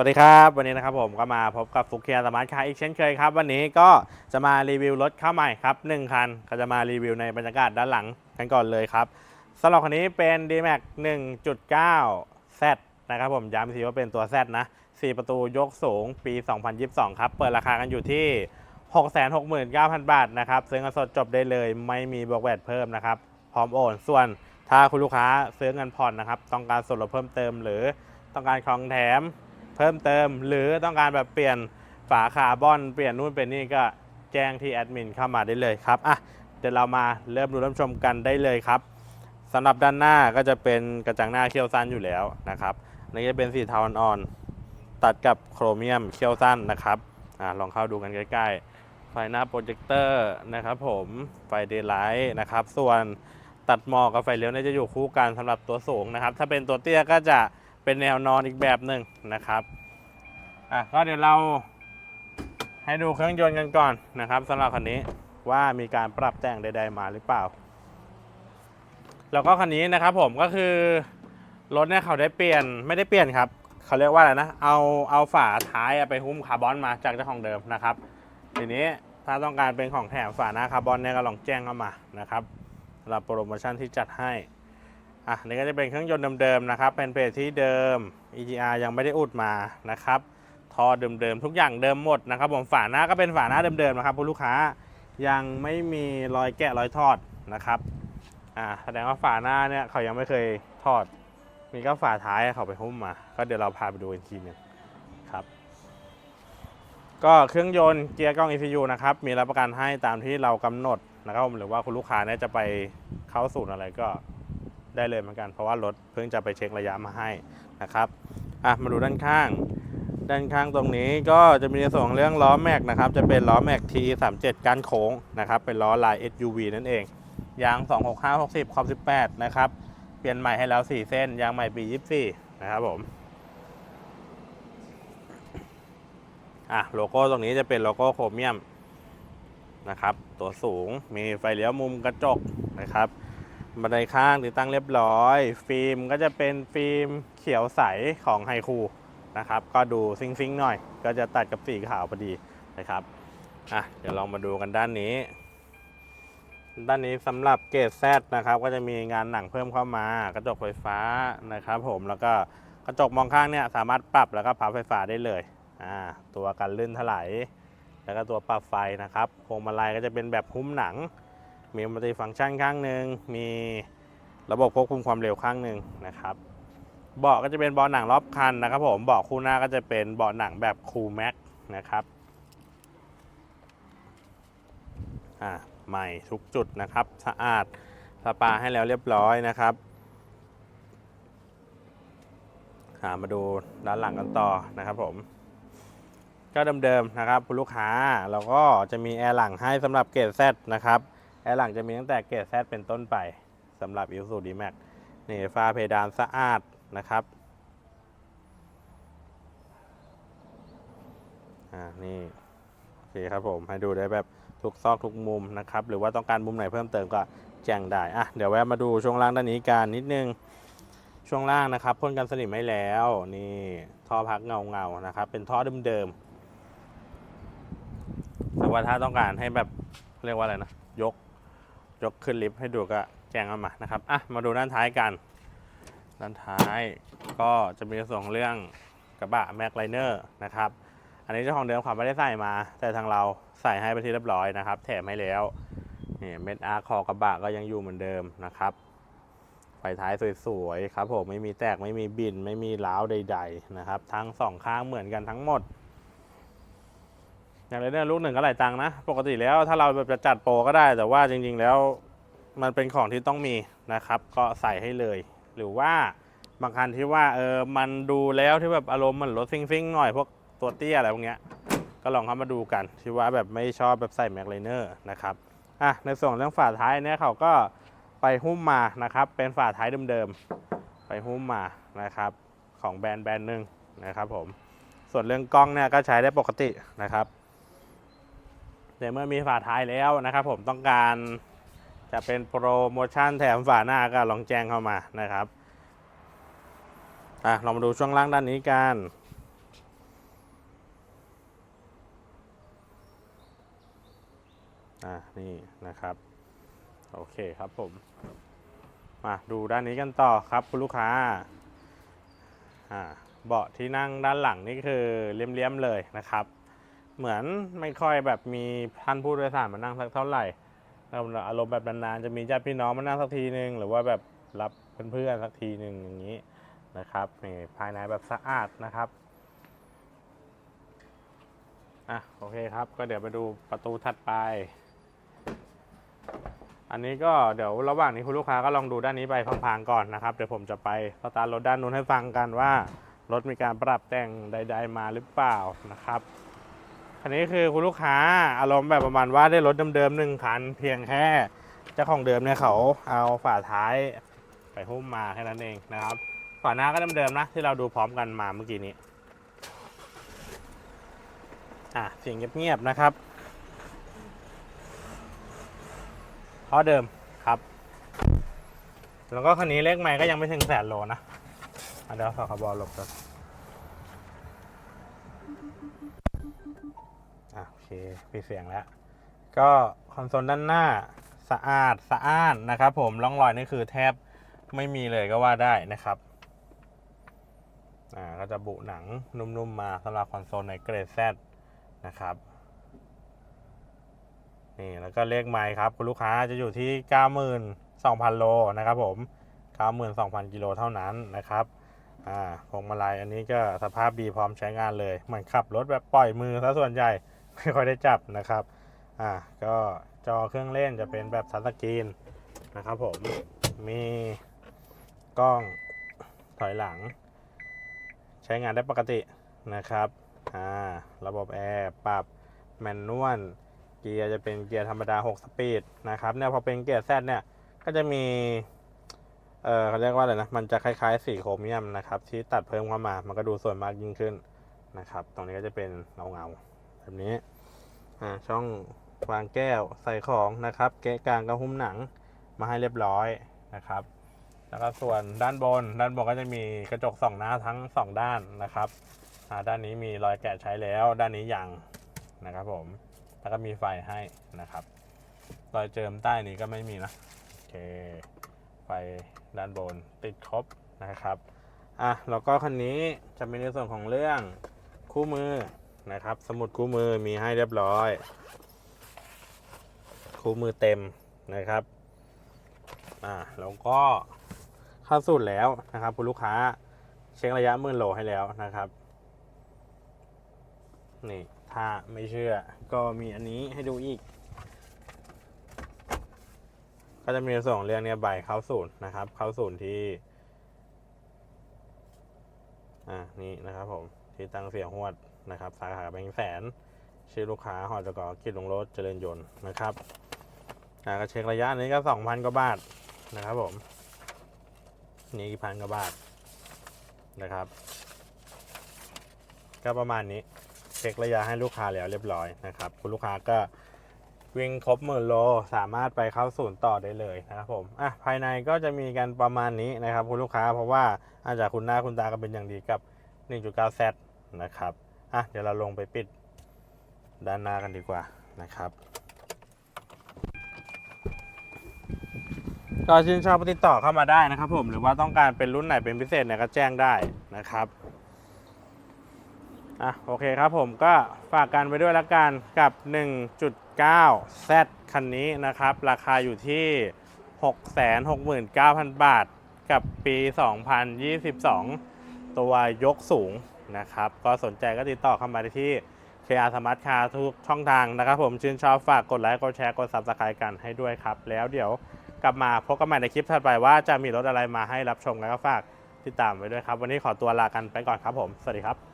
วัสดีครับ วันนี้นะครับผมก็มาพบกับฟุกเคียร์สมาร์ทคาร์อีกเช่นเคยครับ วันนี้ก็จะมารีวิวรถเข้าใหม่ครับหนึ่งคันก็จะมารีวิวในบรรยากาศด้านหลังกันก่อนเลยครับสำหรับคันนี้เป็น D-Max 1.9 Z นะครับผมย้ำทีว่าเป็นตัว Z นะ 4 ประตูยกสูงปี 2022 ครับ เปิดราคากันอยู่ที่ 669,000 บาทนะครับซื้อเงินสดจบได้เลยไม่มีบวกแวดเพิ่มนะครับพร้อมโอนส่วนถ้าคุณลูกค้าซื้อเงินผ่อนนะครับต้องการส่วนลดเพิ่มเติม หรือต้องการของแถม เพิ่มเติม หรือต้องการแบบเปลี่ยนฝาคาร์บอนเปลี่ยนนู่นเป็นนี่ก็แจ้งที่แอดมินเข้ามาได้เลยครับอะเดี๋ยวเรามาเริ่มดูเริ่มชมกันได้เลยครับสำหรับด้านหน้าก็จะเป็นกระจังหน้าเคียวสั้นอยู่แล้วนะครับนี่จะเป็นสีเทาอ่อนๆตัดกับโครเมียมเคียวสั้นนะครับอะลองเข้าดูกันใกล้ๆ ไฟหน้าโปรเจคเตอร์นะครับผมไฟเดย์ไลท์นะครับ ส่วนตัดหมอกกับไฟเลี้ยวเนี่ยจะอยู่คู่กันสำหรับตัวสูงนะครับ ถ้าเป็นตัวเตี้ยก็จะ เป็นแนวนอนอีกแบบหนึ่งนะครับอะก็เดี๋ยวเราให้ดูเครื่องยนต์กันก่อนนะครับสำหรับคันนี้ว่ามีการปรับแต่งใด ๆ มาหรือเปล่า แล้วก็คันนี้นะครับผมก็คือรถเนี่ยเขาได้เปลี่ยนไม่ได้เปลี่ยนครับเขาเรียกว่าอะไรนะเอาเอาฝาท้ายไปหุ้มคาร์บอนมาจากเจ้าของเดิมนะครับ ทีนี้ถ้าต้องการเป็นของแถมฝาหน้าคาร์บอนเนี่ยก็ลองแจ้งเข้ามานะครับสำหรับโปรโมชั่นที่จัดให้ อะนี่ก็จะเป็นเครื่องยนต์เดิมๆนะครับ เป็นเพจที่เดิม EGR ยังไม่ได้อุดมานะครับท่อเดิมๆทุกอย่างเดิมหมดนะครับผมฝาหน้าก็เป็นฝาหน้าเดิมๆนะครับคุณลูกค้ายังไม่มีรอยแกะรอยทอดนะครับอ่าแสดงว่าฝาหน้าเนี่ยเขายังไม่เคยทอด มีก็ฝาท้ายเขาไปหุ้มมา ก็เดี๋ยวเราพาไปดูอีกทีหนึงครับ ก็เครื่องยนต์เกียร์กล้อง ECU นะครับมีรับประกันให้ตามที่เรากำหนดนะครับผมหรือว่าคุณลูกค้าเนี่ยจะไปเข้าศูนย์อะไรก็ ได้เลยเหมือนกันเพราะว่ารถเพิ่งจะไปเช็คระยะมาให้นะครับอะมาดูด้านข้าง ด้านข้างตรงนี้ก็จะมีในส่วนของเรื่องล้อแม็กนะครับจะเป็นล้อแม็ก T37 ก้านโค้งนะครับเป็นล้อลาย SUV นั่นเองยาง 265 60ขอบ18 นะครับเปลี่ยนใหม่ให้แล้ว 4 เส้น ยางใหม่ปี 24 นะครับผมอะโลโก้ตรงนี้จะเป็นโลโก้โครเมียมนะครับ ตัวสูงมีไฟเลี้ยวมุมกระจกนะครับ บันไดข้างติดตั้งเรียบร้อย ฟิล์มก็จะเป็นฟิล์มเขียวใสของไฮคูนะครับ ก็ดูซิงซิงๆหน่อย ก็จะตัดกับสีขาวพอดีนะครับอะเดี๋ยวลองมาดูกันด้านนี้ ด้านนี้สำหรับเกรดแซนะครับ ก็จะมีงานหนังเพิ่มเข้ามากระจกไฟฟ้านะครับผมแล้วก็กระจกมองข้างเนี่ยสามารถปรับแล้วก็พับไฟฟ้าได้เลยอ่าตัวกันลื่นถลายแล้วก็ตัวปรับไฟนะครับพวงมาลัยก็จะเป็นแบบหุ้มหนัง มีมัลติฟังก์ชันข้างหนึ่งมีระบบควบคุมความเร็วข้างหนึ่งนะครับเบาะก็จะเป็นเบาะหนังรอบคันนะครับผมเบาะคู่หน้าก็จะเป็นเบาะหนังแบบคูลแม็กนะครับอ่าใหม่ทุกจุดนะครับ สะอาดสปาให้แล้วเรียบร้อยนะครับามาดูด้านหลังกันต่อนะครับผม ก็เดิมๆนะครับคุณลูกค้าแล้วก็จะมีแอร์หลังให้สำหรับเกรด Z นะครับ แอร์หลังจะมีตั้งแต่เกรด Z เป็นต้นไปสำหรับ i s u d m a x นี่ฟ้าเพดานสะอาดนะครับอ่านี่โอเคครับผมให้ดูได้แบบทุกซอกทุกมุมนะครับ หรือว่าต้องการมุมไหนเพิ่มเติมก็แจ้งได้อะเดี๋ยวแวะมาดูช่วงล่างด้านนี้กันนิดนึงช่วงล่างนะครับพ่นกันสนิมไม่แล้วนี่ท่อพักเงาเงาๆนะครับ เป็นท่อเดิมๆแต่ว่าถ้าต้องการให้แบบเรียกว่าอะไรนะยก ยกขึ้นลิฟต์ให้ดูก็แจ้งเอามานะครับอะมาดูด้านท้ายกัน ด้านท้ายก็จะมีส่วนของเรื่องกระบะแม็กไลเนอร์นะครับ อันนี้เจ้าของเดิมเขาไม่ได้ใส่มา แต่ทางเราใส่ให้ไปที่เรียบร้อยนะครับ แถมให้แล้วนี่เม็ดอาร์คอกระบะก็ยังอยู่เหมือนเดิมนะครับไฟท้ายสวยๆครับผมไม่มีแตกไม่มีบิน ไม่มีร้าวใด ๆ นะครับ ทั้งสองข้างเหมือนกันทั้งหมด อย่างไรเนี่ยลูกหนึ่งก็หลายตังค์นะ ปกติแล้วถ้าเราแบบจะจัดโปรก็ได้ แต่ว่าจริง ๆ แล้วมันเป็นของที่ต้องมีนะครับ ก็ใส่ให้เลย หรือว่าบางคันที่ว่าเออมันดูแล้วที่แบบอารมณ์เหมันรถซิ่งๆหน่อยพวกตัวเตี้ยอะไรพวกเนี้ยก็ลองเข้ามาดูกันที่ว่าแบบไม่ชอบแบบใส่แม็กไลเนอร์นะครับอะในส่วนเรื่องฝาท้ายเนี่ยเขาก็ไปหุ้มมานะครับ เป็นฝาท้ายเดิมๆไปหุ้มมานะครับของแบรนด์แบรนด์หนึ่งนะครับผมส่วนเรื่องกล้องเนี่ยก็ใช้ได้ปกตินะครับ แต่เมื่อมีฝาท้ายแล้วนะครับ ผมต้องการจะเป็นโปรโมชั่นแถมฝาหน้าก็ลองแจ้งเข้ามานะครับอะลองมาดูช่วงล่างด้านนี้กันอะนี่นะครับ โอเคครับผม มาดูด้านนี้กันต่อครับคุณลูกค้าอ่าเบาะที่นั่งด้านหลังนี่คือเลี้ยมๆเลยนะครับ เหมือนไม่ค่อยแบบมีท่านผู้โดยสารมานั่งสักเท่าไหร่อารมณ์แบบนานๆจะมีญาติพี่น้องมานั่งสักทีหนึ่งหรือว่าแบบรับเพื่อนๆสักทีหนึ่งอย่างนี้นะครับนี่ภายในแบบสะอาดนะครับอะโอเคครับ ก็เดี๋ยวไปดูประตูถัดไป อันนี้ก็เดี๋ยวระหว่างนี้คุณลูกค้าก็ลองดูด้านนี้ไปพังๆก่อนนะครับ เดี๋ยวผมจะไปสตาร์ทรถด้านนู้นให้ฟังกันว่ารถมีการปรับแต่งใด ๆ มาหรือเปล่านะครับ คันนี้คือคุณลูกค้าอารมณ์แบบประมาณว่าได้รถเดิมๆหนึ่งคันเพียงแค่เจ้าของเดิมเนี่ยเขาเอาฝาท้ายไปหุ้มมาแค่นั้นเองนะครับฝาหน้าก็เดิมๆนะที่เราดูพร้อมกันมาเมื่อกี้นี้อะเสียงเงียบๆนะครับเพราะเดิมครับ แล้วก็คันนี้เลขใหม่ก็ยังไม่ถึงแสนโลนะอะเดี๋ยวฝากคาบอลหลบก่อน โอเคปิดเสียงแล้ว ก็คอนโซลด้านหน้าสะอาดสะอ้านนะครับผมร่องรอยนี่คือแทบไม่มีเลยก็ว่าได้นะครับอ่าก็จะบุหนังนุ่มๆมาสำหรับคอนโซลในเกรด Z นะครับนี่แล้วก็เลขไมล์ครับ คุณลูกค้าจะอยู่ที่ 92,000 โลนะครับผม 92,000 กิโลเท่านั้นนะครับ อ่าพวงมาลัยอันนี้ก็สภาพดีพร้อมใช้งานเลย เหมือนขับรถแบบปล่อยมือซะส่วนใหญ่ไม่ค่อยได้จับนะครับ อ่าก็จอเครื่องเล่นจะเป็นแบบทัชสกรีนนะครับผม มีกล้องถอยหลัง ใช้งานได้ปกตินะครับอ่าระบบแอร์ปรับแมนนวลเกียร์จะเป็นเกียร์ธรรมดา 6 สปีดนะครับเนี่ยพอเป็นเกียร์แซดเนี่ยก็จะมี เออเขาเรียกว่าอะไรนะ มันจะคล้ายๆสีโครเมียมนะครับ ที่ตัดเพิ่มเข้ามา มันก็ดูสวยมากยิ่งขึ้นนะครับ ตรงนี้ก็จะเป็นเงาเงาแบบนี้ อ่า ช่องวางแก้วใส่ของนะครับเกะกลางกระหุ้มหนังมาให้เรียบร้อยนะครับ แล้วก็ส่วนด้านบน ด้านบนก็จะมีกระจกสองหน้าทั้งสองด้านนะครับ อ่า ด้านนี้มีรอยแกะใช้แล้ว ด้านนี้ยังนะครับผม แล้วก็มีไฟให้นะครับ รอยเจิมใต้นี้ก็ไม่มีนะ โอเค ไฟ ด้านบนติดครบนะครับอะแล้วก็คันนี้จะเป็นในส่วนของเรื่องคู่มือนะครับ สมุดคู่มือมีให้เรียบร้อย คู่มือเต็มนะครับอะแล้วก็เข้าสูตรแล้วนะครับคุณลูกค้าเช็คระยะหมื่นโลให้แล้วนะครับนี่ถ้าไม่เชื่อก็มีอันนี้ให้ดูอีก ก็จะมีสองเรื่องเนี้ยใบเข้าศูนย์นะครับ เข้าศูนย์ที่ อ่านี่นะครับผมที่ตั้งเสียงหวดนะครับ สาขาแบงค์แสน ชื่อลูกค้าหอจกกิจลงรถเจริญยนต์นะครับอ่าก็เช็คระยะนี้ก็สองพันกว่าบาทนะครับผม นี่กี่พันกว่าบาทนะครับ ก็ประมาณนี้เช็คระยะให้ลูกค้าแล้วเรียบร้อยนะครับ คุณลูกค้าก็ วิ่งครบหมื่นโลสามารถไปเข้าศูนย์ต่อได้เลยนะครับผมอะภายในก็จะมีกันประมาณนี้นะครับคุณลูกค้าเพราะว่าอาจจะคุณหน้าคุณตากันเป็นอย่างดีกับ 1.9Z นะครับอะเดี๋ยวเราลงไปปิดด้านหน้ากันดีกว่านะครับก็ชื่นชอบติดต่อเข้ามาได้นะครับผมหรือว่าต้องการเป็นรุ่นไหนเป็นพิเศษเนี่ยก็แจ้งได้นะครับ อะโอเคครับผมก็ฝากกันไปด้วยละกันกับ 1.9 Z คันนี้นะครับ ราคาอยู่ที่ 669,000 บาท กับปี 2022 ตัวยกสูงนะครับ ก็สนใจก็ติดต่อเข้ามาได้ที่ KR Smart Car ทุกช่องทางนะครับผมชื่นชอบฝากกดไลค์กดแชร์กด Subscribe กันให้ด้วยครับ แล้วเดี๋ยวกลับมาพบกันใหม่ในคลิปถัดไปว่าจะมีรถอะไรมาให้รับชมแล้วก็ฝากติดตามไว้ด้วยครับ วันนี้ขอตัวลากันไปก่อนครับผม สวัสดีครับ